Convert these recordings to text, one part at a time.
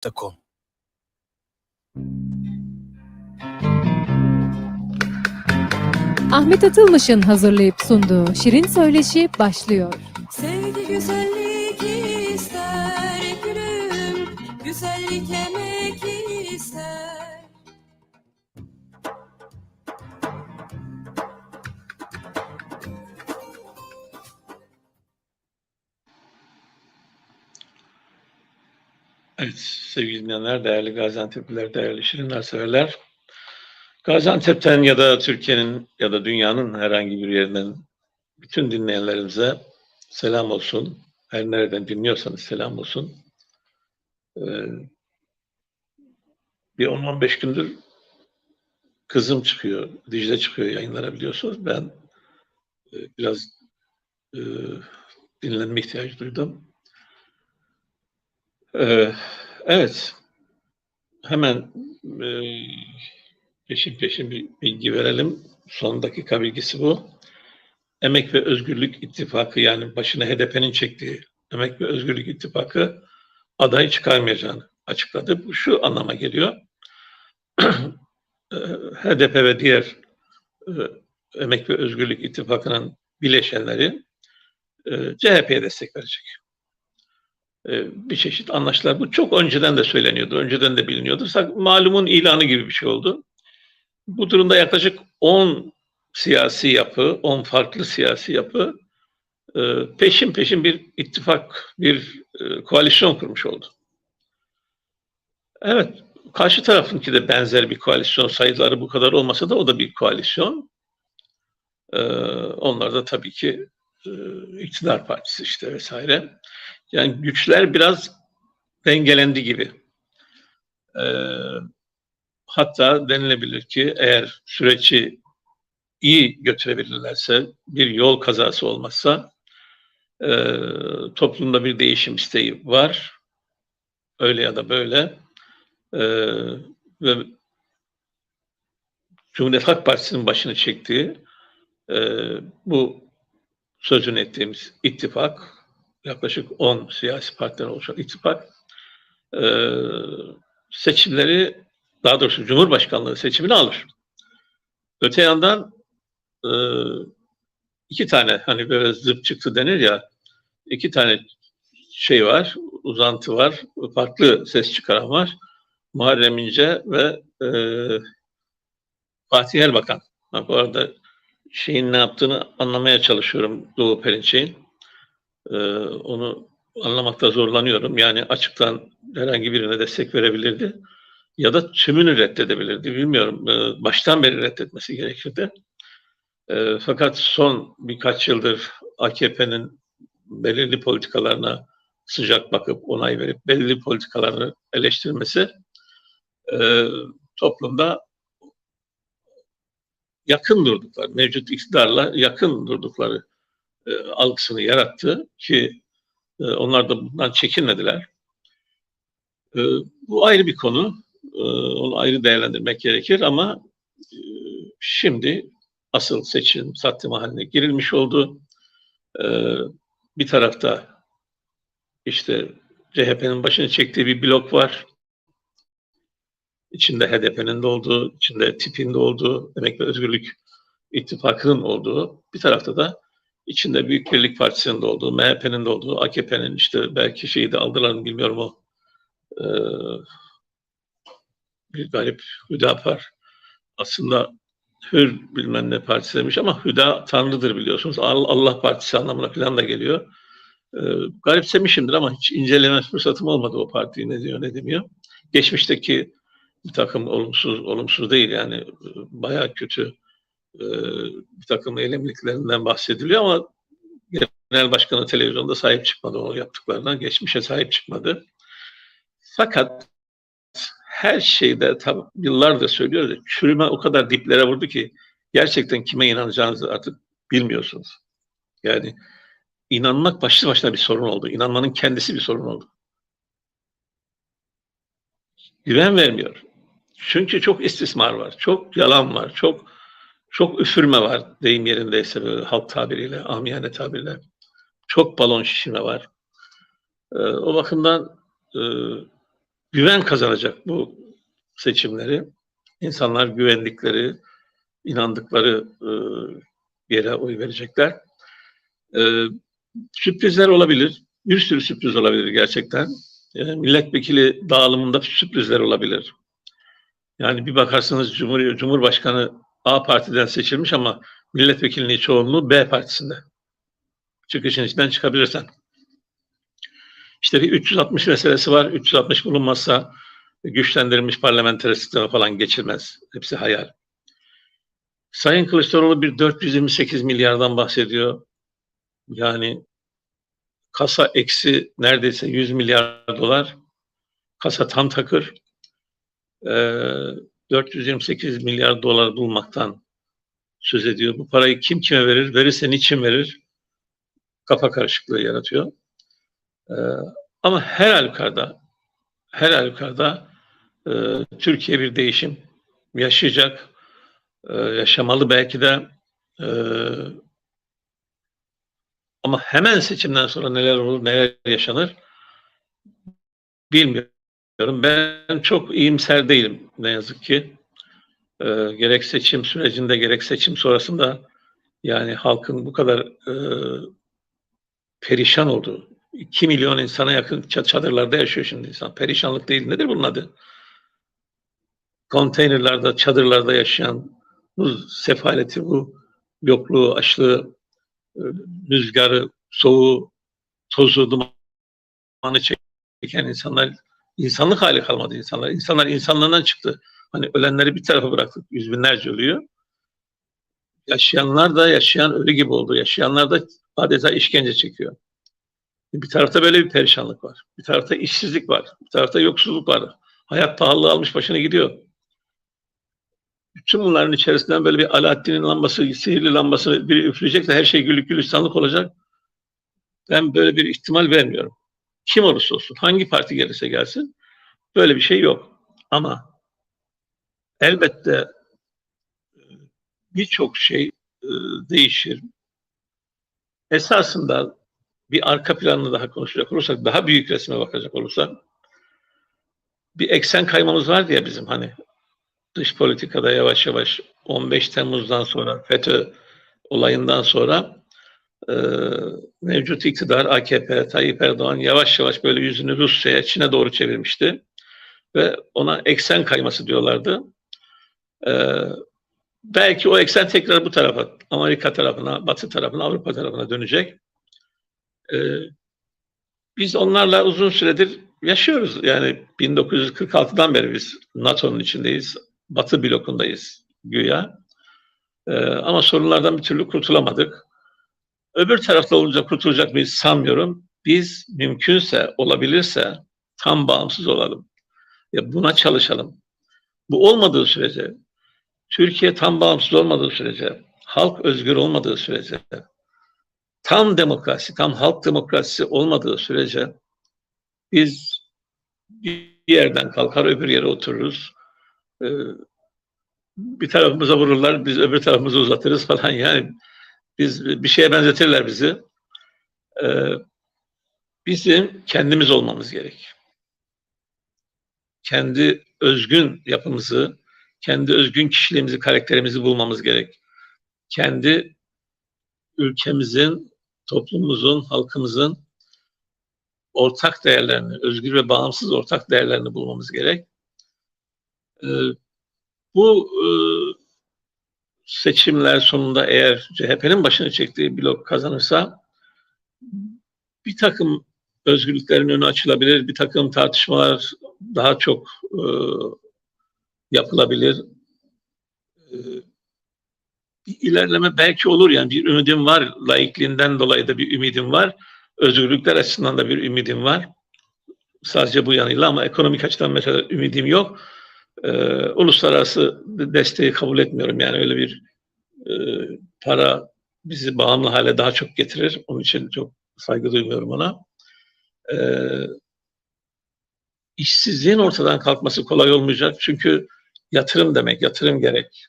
gazeteci.com Ahmet Atılmış'ın hazırlayıp sunduğu Şirin Söyleşi başlıyor. Sevgi güzellik Evet sevgili dinleyenler, değerli Gaziantep'liler, değerli Şirinler severler. Gaziantep'ten ya da Türkiye'nin ya da dünyanın herhangi bir yerinden bütün dinleyenlerimize selam olsun. Her nereden dinliyorsanız selam olsun. Ee, bir 10-15 gündür kızım çıkıyor, Dicle çıkıyor yayınlara biliyorsunuz. Ben e, biraz e, dinlenme ihtiyacı duydum. Ee, evet. Hemen e, peşin peşin bir bilgi verelim. Son dakika bilgisi bu. Emek ve Özgürlük İttifakı yani başına HDP'nin çektiği Emek ve Özgürlük İttifakı adayı çıkarmayacağını açıkladı. Bu şu anlama geliyor. HDP ve diğer e, Emek ve Özgürlük İttifakı'nın bileşenleri e, CHP'ye destek verecek bir çeşit anlaştılar. Bu çok önceden de söyleniyordu, önceden de biliniyordu. Malumun ilanı gibi bir şey oldu. Bu durumda yaklaşık 10 siyasi yapı, 10 farklı siyasi yapı e, peşin peşin bir ittifak, bir e, koalisyon kurmuş oldu. Evet, karşı tarafınki de benzer bir koalisyon sayıları bu kadar olmasa da o da bir koalisyon. E, onlar da tabii ki iktidar partisi işte vesaire. Yani güçler biraz dengelendi gibi. Ee, hatta denilebilir ki eğer süreci iyi götürebilirlerse, bir yol kazası olmazsa e, toplumda bir değişim isteği var. Öyle ya da böyle. E, ve Cumhuriyet Halk Partisi'nin başını çektiği e, bu sözünü ettiğimiz ittifak yaklaşık 10 siyasi partiden oluşan ittifak e, seçimleri daha doğrusu Cumhurbaşkanlığı seçimini alır. Öte yandan e, iki tane hani böyle zıp çıktı denir ya iki tane şey var, uzantı var, farklı ses çıkaran var. Muharrem İnce ve e, Fatih Erbakan. Ha, bu arada şeyin ne yaptığını anlamaya çalışıyorum Doğu Perinçek'in. Ee, onu anlamakta zorlanıyorum. Yani açıktan herhangi birine destek verebilirdi ya da tümünü reddedebilirdi. Bilmiyorum. Ee, baştan beri reddetmesi gerekirdi. Ee, fakat son birkaç yıldır AKP'nin belirli politikalarına sıcak bakıp onay verip belirli politikalarını eleştirmesi e, toplumda yakın durdukları, mevcut iktidarla yakın durdukları e, algısını yarattı ki e, onlar da bundan çekinmediler. E, bu ayrı bir konu. E, onu ayrı değerlendirmek gerekir ama e, şimdi asıl seçim satım haline girilmiş oldu. E, bir tarafta işte CHP'nin başını çektiği bir blok var. İçinde HDP'nin de olduğu, içinde tipin de olduğu, Emek ve Özgürlük İttifakı'nın olduğu, bir tarafta da içinde Büyük Birlik Partisi'nin de olduğu, MHP'nin de olduğu, AKP'nin işte belki şeyi de aldılar mı bilmiyorum o e, bir garip Hüdapar aslında Hür bilmem ne partisi demiş ama Hüda Tanrı'dır biliyorsunuz. Al- Allah Partisi anlamına falan da geliyor. E, garipsemişimdir ama hiç inceleme fırsatım olmadı o partiyi ne diyor ne demiyor. Geçmişteki bir takım olumsuz, olumsuz değil yani bayağı kötü e, bir takım eylemliklerinden bahsediliyor ama genel başkanı televizyonda sahip çıkmadı o yaptıklarına, geçmişe sahip çıkmadı. Fakat her şeyde tabi yıllardır söylüyoruz ya, çürüme o kadar diplere vurdu ki gerçekten kime inanacağınızı artık bilmiyorsunuz. Yani inanmak başlı başına bir sorun oldu. İnanmanın kendisi bir sorun oldu. Güven vermiyor. Çünkü çok istismar var, çok yalan var, çok çok üfürme var deyim yerindeyse böyle halk tabiriyle, amiyane tabirle. Çok balon şişirme var. Ee, o bakımdan e, güven kazanacak bu seçimleri. İnsanlar güvendikleri, inandıkları e, yere oy verecekler. E, sürprizler olabilir. Bir sürü sürpriz olabilir gerçekten. E, milletvekili dağılımında sürprizler olabilir. Yani bir bakarsınız Cumhur, Cumhurbaşkanı A partiden seçilmiş ama milletvekilliği çoğunluğu B partisinde. Çıkışın içinden çıkabilirsen. İşte bir 360 meselesi var. 360 bulunmazsa güçlendirilmiş parlamenter sisteme falan geçilmez. Hepsi hayal. Sayın Kılıçdaroğlu bir 428 milyardan bahsediyor. Yani kasa eksi neredeyse 100 milyar dolar. Kasa tam takır. Ee, 428 milyar dolar bulmaktan söz ediyor. Bu parayı kim kime verir? Verirse niçin verir? Kafa karışıklığı yaratıyor. Ee, ama her halükarda her halükarda e, Türkiye bir değişim yaşayacak. E, yaşamalı belki de e, ama hemen seçimden sonra neler olur, neler yaşanır bilmiyorum. Ben çok iyimser değilim ne yazık ki. E, gerek seçim sürecinde gerek seçim sonrasında yani halkın bu kadar e, perişan olduğu, 2 milyon insana yakın çadırlarda yaşıyor şimdi insan. Perişanlık değil. Nedir bunun adı? Konteynerlarda, çadırlarda yaşayan bu sefaleti, bu yokluğu, açlığı, e, rüzgarı, soğuğu, tozu, dumanı çeken insanlar, insanlık hali kalmadı insanlar. İnsanlar insanlardan çıktı. Hani ölenleri bir tarafa bıraktık. Yüz binlerce ölüyor. Yaşayanlar da yaşayan ölü gibi oldu. Yaşayanlar da adeta işkence çekiyor. Bir tarafta böyle bir perişanlık var. Bir tarafta işsizlik var. Bir tarafta yoksulluk var. Hayat pahalılığı almış başını gidiyor. Bütün bunların içerisinden böyle bir Alaaddin'in lambası, sihirli lambasını biri üfleyecek de her şey güllük gülistanlık olacak. Ben böyle bir ihtimal vermiyorum. Kim olursa olsun, hangi parti gelirse gelsin böyle bir şey yok. Ama elbette e, birçok şey e, değişir. Esasında bir arka planını daha konuşacak olursak, daha büyük resme bakacak olursak, bir eksen kaymamız vardı ya bizim hani dış politikada yavaş yavaş 15 Temmuz'dan sonra FETÖ olayından sonra e, mevcut iktidar AKP, Tayyip Erdoğan yavaş yavaş böyle yüzünü Rusya'ya, Çin'e doğru çevirmişti. Ve ona eksen kayması diyorlardı. E, belki o eksen tekrar bu tarafa, Amerika tarafına, Batı tarafına, Avrupa tarafına dönecek. Ee, biz onlarla uzun süredir yaşıyoruz. Yani 1946'dan beri biz NATO'nun içindeyiz. Batı blokundayız güya. Ee, ama sorunlardan bir türlü kurtulamadık. Öbür tarafta olunca kurtulacak mıyız sanmıyorum. Biz mümkünse, olabilirse tam bağımsız olalım. Ya buna çalışalım. Bu olmadığı sürece, Türkiye tam bağımsız olmadığı sürece, halk özgür olmadığı sürece, tam demokrasi, tam halk demokrasisi olmadığı sürece biz bir yerden kalkar öbür yere otururuz. Ee, bir tarafımıza vururlar, biz öbür tarafımızı uzatırız falan yani biz bir şeye benzetirler bizi. Ee, bizim kendimiz olmamız gerek. Kendi özgün yapımızı, kendi özgün kişiliğimizi, karakterimizi bulmamız gerek. Kendi ülkemizin, toplumumuzun, halkımızın ortak değerlerini, özgür ve bağımsız ortak değerlerini bulmamız gerek. Ee, bu e, seçimler sonunda eğer CHP'nin başını çektiği blok kazanırsa bir takım özgürlüklerin önü açılabilir, bir takım tartışmalar daha çok e, yapılabilir. E, bir ilerleme belki olur yani bir ümidim var. Laikliğinden dolayı da bir ümidim var. Özgürlükler açısından da bir ümidim var. Sadece bu yanıyla ama ekonomik açıdan mesela ümidim yok. Ee, uluslararası desteği kabul etmiyorum. Yani öyle bir e, para bizi bağımlı hale daha çok getirir. Onun için çok saygı duymuyorum ona. Ee, işsizliğin ortadan kalkması kolay olmayacak. Çünkü yatırım demek, yatırım gerek.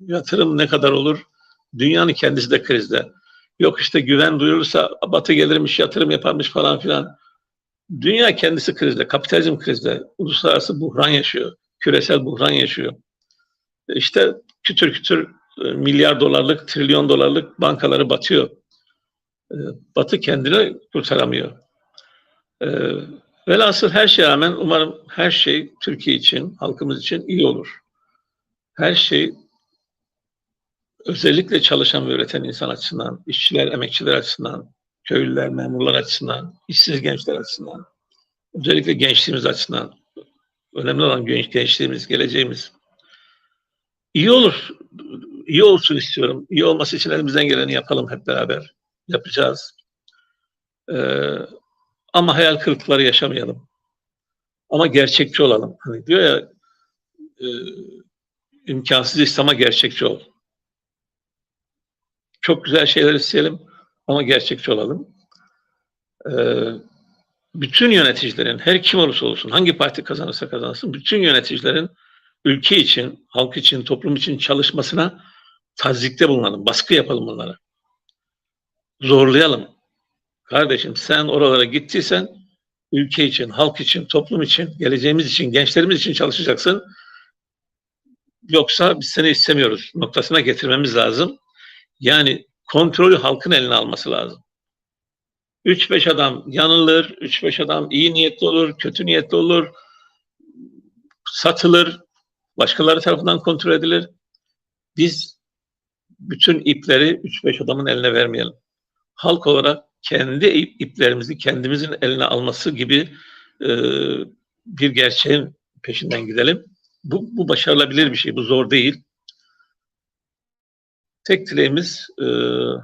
Yatırım ne kadar olur? Dünyanın kendisi de krizde. Yok işte güven duyulursa Batı gelirmiş, yatırım yaparmış falan filan. Dünya kendisi krizde, kapitalizm krizde, uluslararası buhran yaşıyor, küresel buhran yaşıyor. İşte kütür kütür e, milyar dolarlık, trilyon dolarlık bankaları batıyor. E, Batı kendini kurtaramıyor. E, Velhasıl her şeye rağmen umarım her şey Türkiye için, halkımız için iyi olur. Her şey özellikle çalışan ve üreten insan açısından, işçiler, emekçiler açısından, köylüler, memurlar açısından, işsiz gençler açısından, özellikle gençliğimiz açısından, önemli olan genç, gençliğimiz, geleceğimiz iyi olur. İyi olsun istiyorum. İyi olması için elimizden geleni yapalım hep beraber. Yapacağız. Ee, ama hayal kırıklıkları yaşamayalım. Ama gerçekçi olalım. Hani diyor ya e, imkansız iste ama gerçekçi ol. Çok güzel şeyler isteyelim ama gerçekçi olalım. Ee, bütün yöneticilerin, her kim olursa olsun, hangi parti kazanırsa kazansın, bütün yöneticilerin ülke için, halk için, toplum için çalışmasına tazikte bulunalım, baskı yapalım bunlara. Zorlayalım. Kardeşim sen oralara gittiysen ülke için, halk için, toplum için, geleceğimiz için, gençlerimiz için çalışacaksın. Yoksa biz seni istemiyoruz noktasına getirmemiz lazım. Yani kontrolü halkın eline alması lazım. 3-5 adam yanılır, 3-5 adam iyi niyetli olur, kötü niyetli olur, satılır, başkaları tarafından kontrol edilir. Biz bütün ipleri 3-5 adamın eline vermeyelim. Halk olarak kendi ip, iplerimizi kendimizin eline alması gibi e, bir gerçeğin peşinden gidelim. Bu, bu başarılabilir bir şey, bu zor değil. Tek dileğimiz e,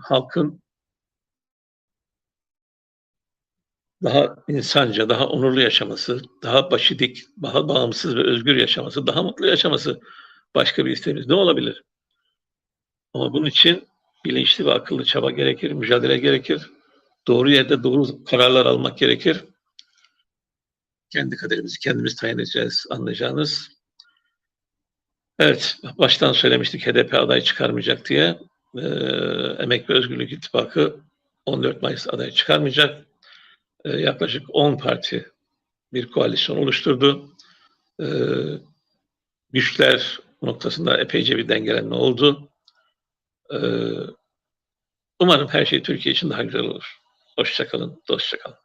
halkın daha insanca, daha onurlu yaşaması, daha başı dik, daha bağımsız ve özgür yaşaması, daha mutlu yaşaması başka bir isteğimiz ne olabilir? Ama bunun için bilinçli ve akıllı çaba gerekir, mücadele gerekir. Doğru yerde doğru kararlar almak gerekir. Kendi kaderimizi kendimiz tayin edeceğiz anlayacağınız. Evet, baştan söylemiştik HDP aday çıkarmayacak diye. Ee, Emek ve Özgürlük İttifakı 14 Mayıs aday çıkarmayacak. Ee, yaklaşık 10 parti bir koalisyon oluşturdu. Ee, güçler noktasında epeyce bir dengelenme oldu. Ee, umarım her şey Türkiye için daha güzel olur. Hoşçakalın, dostçakalın.